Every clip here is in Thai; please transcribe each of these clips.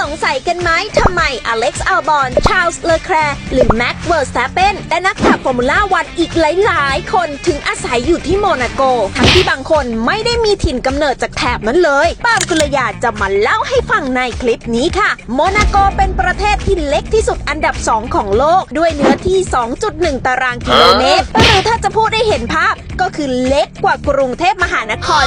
สงสัยกันไหมทำไมอเล็กซ์อัลบอน ชาลส์เลอแคร์หรือแม็กเวอร์สแตปเปนและนักขับฟอร์มูล่าวันอีกหลายๆ คนถึงอาศัยอยู่ที่โมนาโก ทั้งที่บางคนไม่ได้มีถิ่นกำเนิดจากแถบนั้นเลยปามกุลยาจะมาเล่าให้ฟังในคลิปนี้ค่ะ โมนาโกเป็นประเทศที่เล็กที่สุดอันดับ 2 ของโลก ด้วยเนื้อที่ 2.1 ตารางกิโลเมตรหรือถ้าจะพูดได้เห็นภาพก็คือเล็กกว่ากรุงเทพมหานคร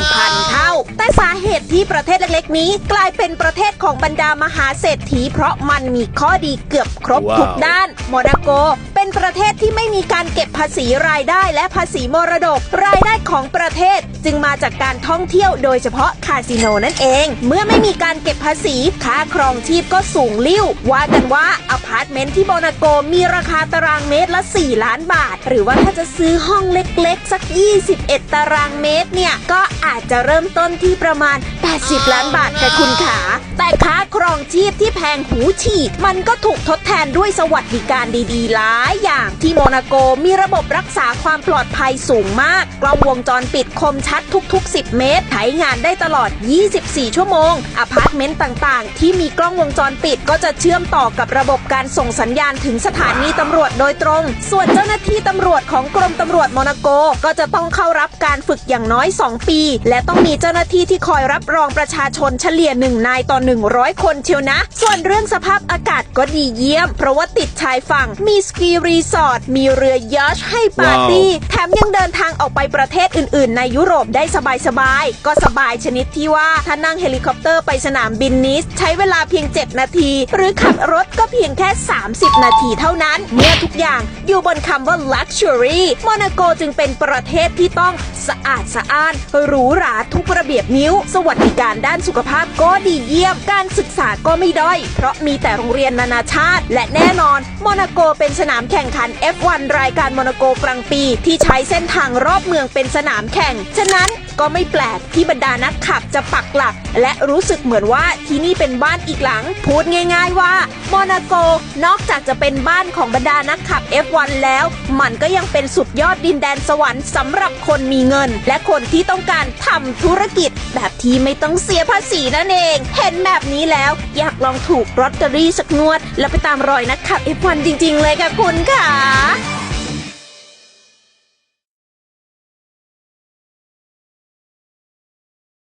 1,000 เท่า แต่สาเหตุที่ประเทศเล็กๆ นี้กลายเป็นประเทศของบรรดามหาเศรษฐีเพราะมันมีข้อดีเกือบครบว้าวทุกด้าน โมนาโก เป็นประเทศที่ไม่มีการเก็บภาษีรายได้และภาษีมรดก รายได้ของประเทศจึงมาจากการท่องเที่ยวโดยเฉพาะคาสิโนนั่นเอง เมื่อไม่มีการเก็บภาษีค่าครองชีพก็สูงลิ่ว ว่ากันว่าอพาร์ตเมนต์ที่โมนาโกมีราคาตารางเมตรละ 4 ล้านบาท หรือว่าถ้าจะซื้อห้องเล็กๆ สัก 21 ตารางเมตรเนี่ยก็ อาจจะเริ่มต้นที่ประมาณ 80 ล้านบาทค่ะคุณขา แต่ค่าครองชีพที่แพงหูฉีก มันก็ถูกทดแทนด้วยสวัสดิการดีๆ หลายอย่างที่โมนาโกมีระบบรักษาความปลอดภัยสูงมาก กล้องวงจรปิดคมชัดทุก ๆ 10 เมตรใช้งานได้ตลอด 24 ชั่วโมง อพาร์ตเมนต์ต่างๆ ที่มีกล้องวงจรปิดก็จะเชื่อมต่อกับระบบการส่งสัญญาณถึงสถานีตำรวจโดยตรง ส่วนเจ้าหน้าที่ตำรวจของกรมตำรวจโมนาโกก็จะต้องเข้ารับการฝึกอย่างน้อย 2 ปีและต้องมีเจ้าหน้าที่ที่คอยรับรองประชาชนเฉลี่ย1นายต่อ 100 คนเชียวนะ ส่วนเรื่องสภาพอากาศก็ดีเยี่ยม เพราะว่าติดชายฝั่ง มีสกีรีสอร์ท มีเรือยอชให้ปาร์ตี้ แถมยังเดินทางออกไปประเทศอื่น ๆ ในยุโรปได้สบาย ๆ ก็สบายชนิดที่ว่าถ้านั่งเฮลิคอปเตอร์ไปสนามบินนิส ใช้เวลาเพียง 7 นาที หรือขับรถก็เพียงแค่ 30 นาทีเท่านั้น เมื่อทุกอย่างอยู่บนคำว่า luxury โมนาโกจึงเป็นประเทศที่ต้องสะอาดสะอ้านหรูหราทุกระเบียบนิ้ว สวัสดิการด้านสุขภาพก็ดีเยี่ยม การศึกษาก็ไม่ด้อย เพราะมีแต่โรงเรียนนานาชาติ และแน่นอนโมนาโกเป็นสนามแข่งขัน F1 รายการโมนาโกกลางปี ที่ใช้เส้นทางรอบเมืองเป็นสนามแข่ง ฉะนั้นก็ไม่แปลกที่บรรดานักขับจะปักหลัก และรู้สึกเหมือนว่าที่นี่เป็นบ้านอีกหลัง พูดง่ายๆว่าโมนาโกนอกจากจะเป็นบ้านของบรรดานักขับ F1 แล้ว มันก็ยังเป็นสุดยอดดินแดนสวรรค์สำหรับคนมีเงิน และคนที่ต้องการทำธุรกิจ แบบที่ไม่ต้องเสียภาษีนั่นเอง เห็นแบบนี้แล้ว อยากลองถูกลอตเตอรี่สักงวด แล้วไปตามรอยนักขับ F1 จริง ๆ เลยค่ะคุณค่ะ